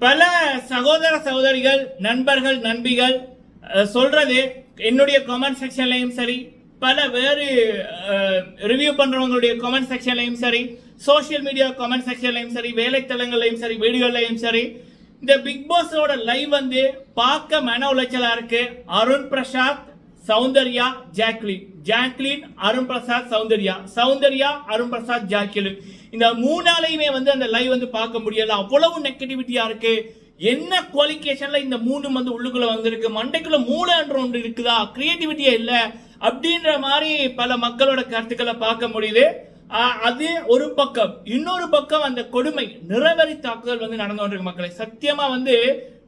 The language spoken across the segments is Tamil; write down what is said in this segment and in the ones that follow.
பல சகோதர சகோதரிகள் நண்பர்கள் நண்பிகள் சொல்றது என்னுடைய கமெண்ட் செக்ஷன்லையும் சரி பல வேறு ரிவ்யூ பண்றவங்களுடைய கமெண்ட் செக்ஷன்லையும் சரி சோஷியல் மீடியா கமெண்ட் செக்ஷன்லையும் சரி வேலைத்தளங்கள்லையும் சரி வீடியோலையும் சரி இந்த பிக் பாஸோட லைவ் வந்து பார்க்க மன உளைச்சலா இருக்கு. Arun Prasad Soundarya Jacqueline. Jacqueline Arun Prasad Soundarya. Soundarya Arun Prasad Jacqueline. இந்த மூணாலையுமே வந்து அந்த லைவ் வந்து பார்க்க முடியல. அவ்வளவு நெகட்டிவிட்டியா இருக்கு. என்ன குவாலிஃபிகேஷன்ல இந்த மூணு வந்து உள்ளுக்குள்ள வந்திருக்கு? மண்டைக்குள்ள மூளைன்ற ஒன்று இருக்குதா? கிரியேட்டிவிட்டியே இல்ல. அப்படின்ற மாதிரி பல மக்களோட கருத்துக்களை பார்க்க முடியுது. அது ஒரு பக்கம். இன்னொரு பக்கம் அந்த கொடுமை நிறவரி தாக்குதல் வந்து நடந்து கொண்டிருக்கு மக்களை. சத்தியமா வந்து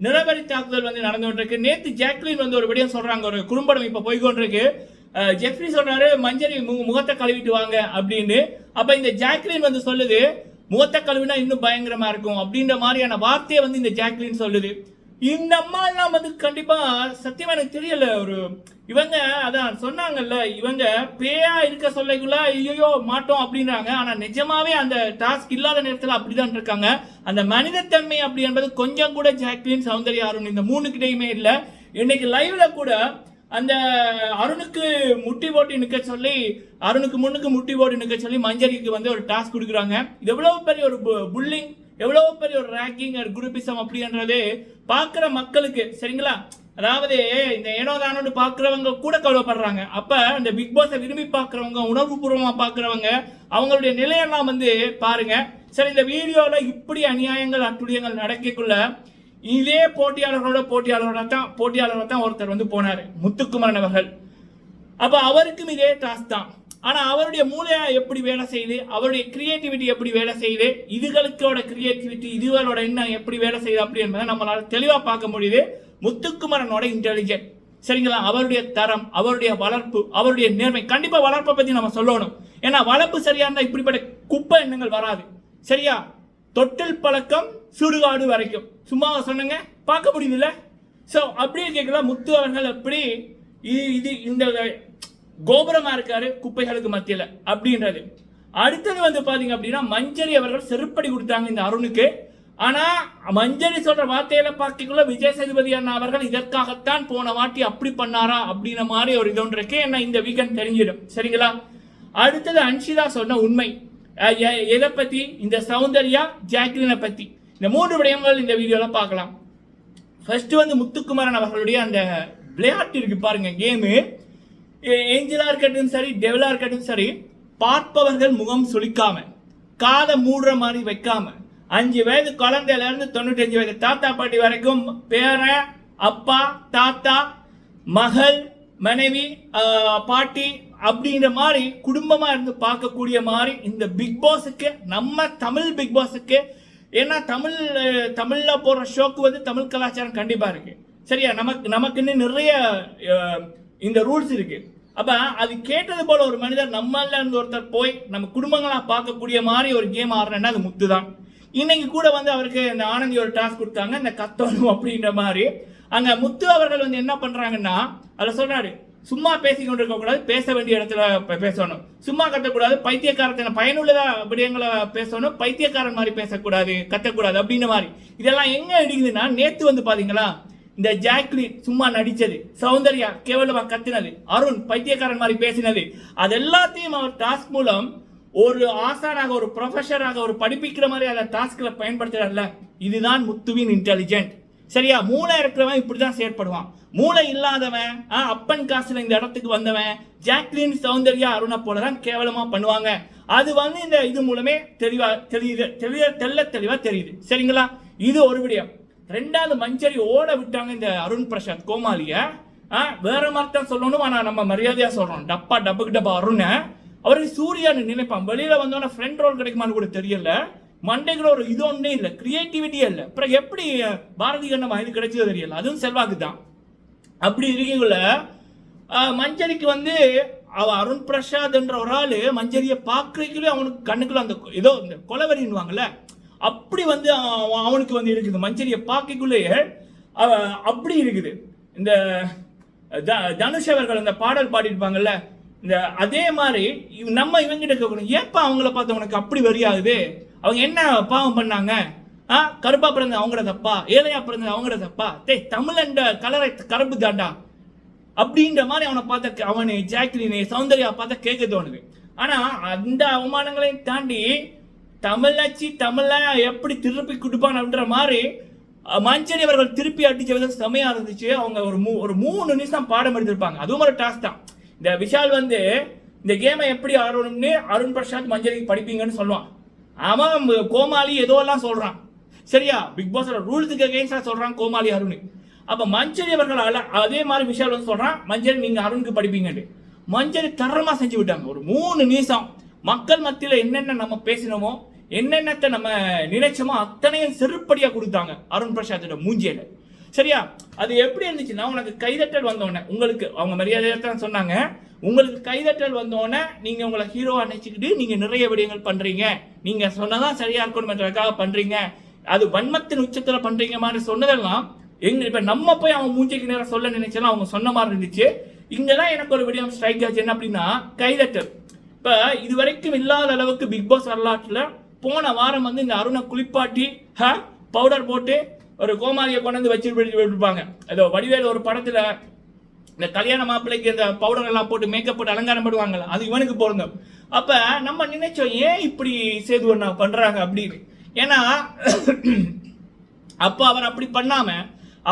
நிலவரி தாக்குதல் வந்து நடந்து கொண்டிருக்கு. நேத்து ஜாக்லின் வந்து ஒரு விடயம் சொல்றாங்க. ஒரு குறும்படம் இப்ப போய்கொண்டிருக்கு ஜெஃப்ரி சொல்றாரு மஞ்சரி மு- முகத்தை கழுவிட்டு வாங்க அப்படின்னு. அப்ப இந்த ஜாக்லின் வந்து சொல்லுது முகத்தை கழுவினா இன்னும் பயங்கரமா இருக்கும் அப்படின்ற மாதிரியான வார்த்தையை வந்து இந்த ஜாக்லின் சொல்லுது. இந்த அம்மா எல்லாம் வந்து கண்டிப்பா சத்தியமா எனக்கு தெரியல ஒரு இவங்க அதான் சொன்னாங்கல்ல இவங்க பேயா இருக்க சொல்லைக்குள்ள ஐயோ மாட்டோம் அப்படின்றாங்க. ஆனா நிஜமாவே அந்த டாஸ்க் இல்லாத நேரத்துல அப்படிதான் இருக்காங்க அந்த மனிதத்தன்மை அப்படி என்பது கொஞ்சம் கூட ஜாக்லின் சௌந்தர்யா அருண் இந்த மூணு கிட்டையுமே இல்ல. இன்னைக்கு லைவ்ல கூட அந்த அருணுக்கு முட்டி போட்டு நிற்க சொல்லி அருணுக்கு முன்னுக்கு முட்டி போட்டு நிற்க சொல்லி மஞ்சரிக்கு வந்து ஒரு டாஸ்க் கொடுக்குறாங்க. இது எவ்வளவு பெரிய ஒரு புல்லிங் எவ்வளோ பெரிய ஒரு ரேங்கிங் அண்ட் குரூப்பிசம் அப்படின்றது பார்க்குற மக்களுக்கு சரிங்களா? அதாவது இந்த ஏனோ தானோன்னு பார்க்குறவங்க கூட கவலைப்படுறாங்க. அப்போ இந்த பிக் பாஸை விரும்பி பார்க்குறவங்க உணர்வுபூர்வமாக பார்க்குறவங்க அவங்களுடைய நிலையெல்லாம் வந்து பாருங்க. சரி இந்த வீடியோவில் இப்படி அநியாயங்கள் அட்டுழியங்கள் நடக்கக்குள்ள இதே போட்டியாளர்களோட போட்டியாளரோட தான் போட்டியாளரோட தான் ஒருத்தர் வந்து போனார் முத்துக்குமரன் அவர்கள். அப்போ அவருக்கும் இதே டாஸ்க் தான். ஆனால் அவருடைய மூளையா எப்படி வேலை செய்யுது? அவருடைய கிரியேட்டிவிட்டி எப்படி வேலை செய்யுது? இதுகளுக்கோட கிரியேட்டிவிட்டி இதுகளோட என்ன எப்படி வேலை செய்யுது அப்படி என்பதை நம்மளால் தெளிவாக பார்க்க முடியுது. முத்துக்குமரனோட இன்டெலிஜென்ட் சரிங்களா? அவருடைய தரம் அவருடைய வளர்ப்பு அவருடைய நேர்மை. கண்டிப்பாக வளர்ப்பை பற்றி நம்ம சொல்லணும். ஏன்னா வளர்ப்பு சரியா இருந்தால் இப்படிப்பட்ட குப்பை எண்ணங்கள் வராது. சரியா? தொட்டில் பழக்கம் சுடுகாடு வரைக்கும். சும்மா சொன்னங்க? பார்க்க முடியுதுல்ல? ஸோ அப்படியே கேட்கல முத்து அவர்கள் எப்படி இது இது இந்த கோபுரமா இருக்காரு குப்பைகளுக்கு மத்தியில். அப்படின்றது. அடுத்தது வந்து பாத்தீங்க அப்படின்னா மஞ்சரி அவர்கள் செருப்படி கொடுத்தாங்க இந்த அருணுக்கு. ஆனா மஞ்சரி சொல்ற வார்த்தையில பார்க்கக்குள்ள விஜய் சேதுபதி அண்ணா அவர்கள் இதற்காகத்தான் போன வாட்டி அப்படி பண்ணாரா அப்படின்ற மாதிரி ஒரு இது ஒன்று இருக்கு. என்ன இந்த வீக்கெண்ட் தெரிஞ்சிடும். சரிங்களா? அடுத்தது அன்ஷிதா சொன்ன உண்மை. எ- எதை பத்தி? இந்த சௌந்தர்யா ஜாக்லினை பத்தி. இந்த மூன்று விடயங்கள் இந்த வீடியோல பார்க்கலாம். ஃபர்ஸ்ட் வந்து முத்துக்குமாரன் அவர்களுடைய அந்த விளையாட்டு இருக்கு பாருங்க கேமு ஏஞ்சலா இருக்கட்டும் சரி டெவலா இருக்கட்டும் சரி பார்ப்பவர்கள் முகம் சுளிக்காம காதை மூடுற மாதிரி வைக்காம அஞ்சு வயது குழந்தையில இருந்து தொண்ணூத்தஞ்சு வயது தாத்தா பாட்டி வரைக்கும் பேரன் அப்பா தாத்தா மகள் மனைவி பாட்டி அப்படின்ற மாதிரி குடும்பமா இருந்து பார்க்கக்கூடிய மாதிரி இந்த பிக் பாஸுக்கு நம்ம தமிழ் பிக் பாஸுக்கு ஏன்னா தமிழ் தமிழில் போடுற போற ஷோக்கு வந்து தமிழ் கலாச்சாரம் கண்டிப்பா இருக்கு. சரியா? நமக்கு நமக்குன்னு நிறைய இந்த ரூல்ஸ் இருக்கு. அப்ப அது கேட்டது போல ஒரு மனிதர் நம்மள இருந்து ஒருத்தர் போய் நம்ம குடும்பங்களா பார்க்கக்கூடிய மாதிரி ஒரு கேம் ஆடுறேன்னா அது முத்து தான் இன்னைக்கு கூட வந்து அவருக்கு இந்த ஆனந்தி ஒரு டாஸ்க் கொடுத்தாங்க இந்த கத்தணும் அப்படின்ற மாதிரி. அங்க முத்து அவர்கள் வந்து என்ன பண்றாங்கன்னா அதை சொல்றாரு சும்மா பேசிக்கொண்டு இருக்கக்கூடாது கூடாது பேச வேண்டிய இடத்துல பேசணும். சும்மா கத்தக்கூடாது பைத்தியக்காரத்தின பயனுள்ளதா விடயங்களை பேசணும் பைத்தியக்காரன் மாதிரி பேசக்கூடாது கத்தக்கூடாது அப்படின்ற மாதிரி. இதெல்லாம் எங்க இடிக்குதுன்னா நேத்து வந்து பாத்தீங்களா இந்த ஜாக்லின் சும்மா நடித்தது சௌந்தர்யா கேவலமா கத்தினது அருண் பைத்தியக்காரன் மாதிரி பேசினது அது எல்லாத்தையும் அவர் டாஸ்க் மூலம் ஒரு ஆசானாக ஒரு ப்ரொஃபஸராக ஒரு படிப்பிக்கிற மாதிரி அந்த டாஸ்கில் பயன்படுத்துறாருல. இதுதான் முத்துவின் இன்டெலிஜென்ட் சரியா? மூளை இருக்கிறவன் இப்படி தான் செயற்படுவான். மூளை இல்லாதவன் ஆ, அப்பன் காசுல இந்த இடத்துக்கு வந்தவன் ஜாக்லின் சௌந்தர்யா அருணை போல தான் கேவலமா பண்ணுவாங்க. அது வந்து இந்த இது மூலமே தெளிவா தெரியுது தெளிவ தெல்ல தெளிவா தெரியுது. சரிங்களா? இது ஒரு விடயம். ரெண்டாவது மஞ்சரி ஓட விட்டாங்க இந்த அருண் பிரசாத் கோமாளிய. ஆ, வேற மாதிரி தான் சொல்லணும் ஆனால் நம்ம மரியாதையாக சொல்கிறோம் டப்பா டப்புக்கு டப்பா அருண. அவருக்கு சூர்யான்னு நினைப்பான். வெளியில் வந்தோடனே ஃப்ரெண்ட் ரோல் கிடைக்குமான்னு கூட தெரியல. மண்டைக்குள்ள ஒரு இது ஒன்றே இல்லை. கிரியேட்டிவிட்டியே இல்லை. அப்புறம் எப்படி பாரதி கண்ணம் இது கிடைச்சதோ தெரியல. அதுவும் செல்வாக்கு தான் அப்படி இருக்கீங்கள மஞ்சரிக்கு வந்து அவ அருண் பிரசாத் என்ற ஒரு ஆள் மஞ்சரியை பார்க்கறதுக்குள்ளே அவனுக்கு கண்ணுக்குள்ள அந்த ஏதோ இந்த கொலவரின்வாங்கல்ல அப்படி வந்து அவனுக்கு வந்து இருக்குது. மஞ்சரியை பார்க்கக்குள்ளேயே அப்படி இருக்குது. இந்த த- தனுஷ் அவர்கள் அந்த பாடல் பாடியிருப்பாங்கல்ல இந்த அதே மாதிரி நம்ம இவங்கிட்ட கேட்கணும். ஏப்பா அவங்கள பார்த்து உனக்கு அப்படி வரியாகுது? அவங்க என்ன பாவம் பண்ணாங்க? ஆ கருப்பா பிறந்த அவங்கள தப்பா? ஏழையா பிறந்த அவங்கள தப்பா? டேய் தமிழண்ட கலரை கருப்பு தாண்டா. அப்படின்ற மாதிரி அவனை பார்த்த அவனை ஜாக்லினை சௌந்தர்யா பார்த்தா கேட்க தோணுது. ஆனா அந்த அவமானங்களையும் தாண்டி தமிழாச்சி தமிழ எப்படி திருப்பி கொடுப்பான் அப்படின்ற மாதிரி மஞ்சரி அவர்கள் திருப்பி அடிச்ச விதம் செமையா இருந்துச்சு. அவங்க ஒரு மூ ஒரு மூணு நிமிஷம் பாடம் எடுத்திருப்பாங்க. அதுவும் ஒரு டாஸ்க் தான். இந்த விஷால் வந்து இந்த கேமை எப்படி ஆடணும்னு அருண் பிரசாத் மஞ்சரிக்கு படிப்பீங்கன்னு சொல்லுவான். அவன் கோமாளி ஏதோ எல்லாம் சொல்றான். சரியா? பிக் பாஸோட ரூல்ஸுக்கு அகைன்ஸ்டா சொல்றான் கோமாளி அருண். அப்ப மஞ்சரி அவர்கள் அல- அதே மாதிரி விஷால் வந்து சொல்றான் மஞ்சரி நீங்க அருணுக்கு படிப்பீங்கன்னு மஞ்சரி தரமா செஞ்சு விட்டாங்க. ஒரு மூணு நிமிஷம். மக்கள் மத்தியில் என்னென்ன நம்ம பேசினோமோ என்னென்னத்தை நம்ம நினைச்சோமோ அத்தனையும் செருப்படியாக கொடுத்தாங்க. அருண் பிரசாத்தோட மூஞ்சியில். சரியா? அது எப்படி இருந்துச்சுன்னா உனக்கு கைதட்டல் வந்தோடனே உங்களுக்கு அவங்க மரியாதையா தான் சொன்னாங்க. உங்களுக்கு கைதட்டல் வந்தோடனே நீங்கள் உங்களை ஹீரோவாக நினச்சிக்கிட்டு நீங்கள் நிறைய விடயங்கள் பண்ணுறீங்க நீங்கள் சொன்னதான் சரியாக இருக்கணும்ன்றதுக்காக பண்ணுறீங்க அது வன்மத்தின் உச்சத்தில் பண்ணுறீங்க மாதிரி சொன்னதெல்லாம் எங்க இப்போ நம்ம போய் அவங்க மூஞ்சிக்கு நேரம் சொல்ல நினைச்சாலும் அவங்க சொன்ன மாதிரி இருந்துச்சு. இங்கதான் எனக்கு ஒரு விடயம் ஸ்ட்ரைக் ஆச்சு. என்ன அப்படின்னா கைதட்டல். இப்போ இது வரைக்கும் இல்லாத அளவுக்கு பிக் பாஸ் வரலாற்றுல போன வாரம் வந்து இந்த அருணை குளிப்பாட்டி பவுடர் போட்டு ஒரு கோமாரியை கொண்டு வந்து வச்சு விட்டுருப்பாங்க ஏதோ வடிவேல் ஒரு படத்துல இந்த கல்யாண மாப்பிள்ளைக்கு இந்த பவுடர் எல்லாம் போட்டு மேக்கப் போட்டு அலங்காரம் பண்ணுவாங்கல்ல அது இவனுக்கு பொருந்தும். அப்ப நம்ம நினைச்சோம் ஏன் இப்படி சேது அண்ணா பண்றாங்க? அப்படின்னு. ஏன்னா அப்ப அவர் அப்படி பண்ணாம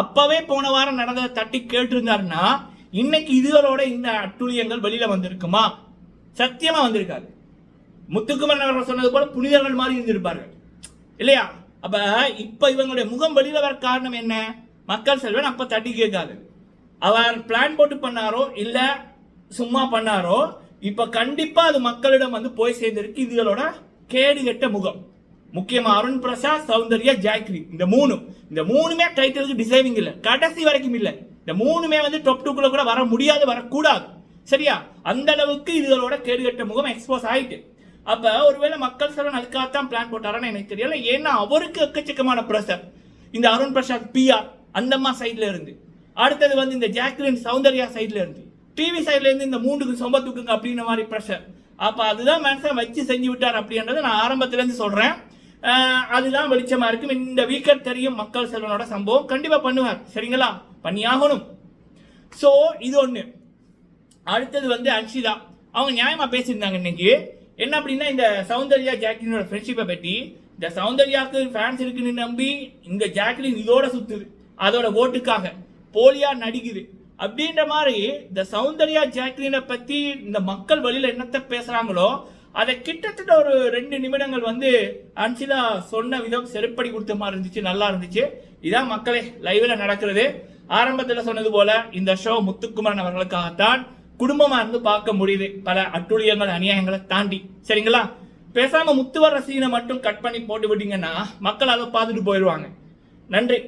அப்பவே போன வாரம் நடந்ததை தட்டி கேட்டிருந்தாருன்னா இன்னைக்கு இதுகளோட இந்த அட்டுழியங்கள் வெளியில வந்திருக்குமா? சத்தியமா வந்திருக்காது. முத்துக்குமரன் அவர்கள் சொன்னது போல புனிதர்கள் மாதிரி இருந்திருப்பார்கள். இல்லையா? அப்ப இப்ப இவங்களுடைய முகம் வெளியில வர காரணம் என்ன? மக்கள் செல்வன் அப்ப தட்டி கேட்காது. அவர் பிளான் போட்டு பண்ணாரோ இல்ல சும்மா பண்ணாரோ இப்ப கண்டிப்பா அது மக்களிடம் வந்து போய் சேர்ந்திருக்கு. இதுகளோட கேடு கெட்ட முகம். முக்கியமா அருண் பிரசாத் சௌந்தர்யா ஜாக்ரி இந்த மூணு இந்த மூணுமே டைட்டிலுக்கு டிசைவிங் இல்ல. கடைசி வரைக்கும் இல்ல. இந்த மூணுமே வந்து டாப் டூக்குள்ள கூட வர முடியாது வரக்கூடாது. சரியா? அந்த அளவுக்கு இதுகளோட கேடுகட்ட முகம் எக்ஸ்போஸ் ஆயிட்டு. அப்ப ஒருவேளை மக்கள் செல்வன் அதுக்காகத்தான் பிளான் போட்டாரான்னு எனக்கு தெரியல. ஏன்னா அவருக்கு எக்கச்சக்கமான பிரஷர் இந்த அருண் பிரசாத் பிஆர் அந்தம்மா சைட்ல இருந்து. அடுத்தது வந்து இந்த ஜாக்லின் சௌந்தர்யா சைட்ல இருந்து. டிவி சைட்ல இருந்து இந்த மூண்டுக்கு சொம்ப தூக்குங்க அப்படின்ற மாதிரி ப்ரெஷர் அப்ப அதுதான் மனுஷன் வச்சு செஞ்சு விட்டார் அப்படின்றத நான் ஆரம்பத்துல இருந்து சொல்றேன். அதுதான் வெளிச்சமா இருக்கும். இந்த வீக்கெண்ட் தெரியும் மக்கள் செல்வனோட சம்பவம். கண்டிப்பா பண்ணுவார். சரிங்களா? பண்ணியாகணும். சோ இது ஒண்ணு. அடுத்தது வந்து அன்ஷிதா. அவங்க நியாயமா பேசியிருந்தாங்க இன்னைக்கு. என்ன அப்படின்னா இந்த சௌந்தர்யா ஜாக்லினோட ஃப்ரெண்ட்ஷிப்பை பற்றி இந்த சௌந்தர்யாவுக்கு ஃபேன்ஸ் இருக்குன்னு நம்பி இந்த ஜாக்லின் இதோட சுத்துது. அதோட ஓட்டுக்காக. போலியா நடிக்குது. அப்படின்ற மாதிரி இந்த சௌந்தர்யா ஜாக்லினை பற்றி இந்த மக்கள் வழியில் என்னத்த பேசுகிறாங்களோ அதை கிட்டத்தட்ட ஒரு ரெண்டு நிமிடங்கள் வந்து அன்சிதா சொன்ன விதம் செருப்படி கொடுத்த மாதிரி இருந்துச்சு நல்லா இருந்துச்சு. இதான் மக்களே லைவில் நடக்கிறது. ஆரம்பத்தில் சொன்னது போல இந்த ஷோ முத்துக்குமரன் அவர்களுக்காகத்தான். குடும்பமா இருந்து பார்க்க முடியுது. பல அட்டுழியங்கள் அநியாயங்களை தாண்டி. சரிங்களா? பேசாம முத்து ரசீனை சீனை மட்டும் கட் பண்ணி போட்டு விட்டீங்கன்னா மக்கள் அதை பார்த்துட்டு போயிடுவாங்க. நன்றி.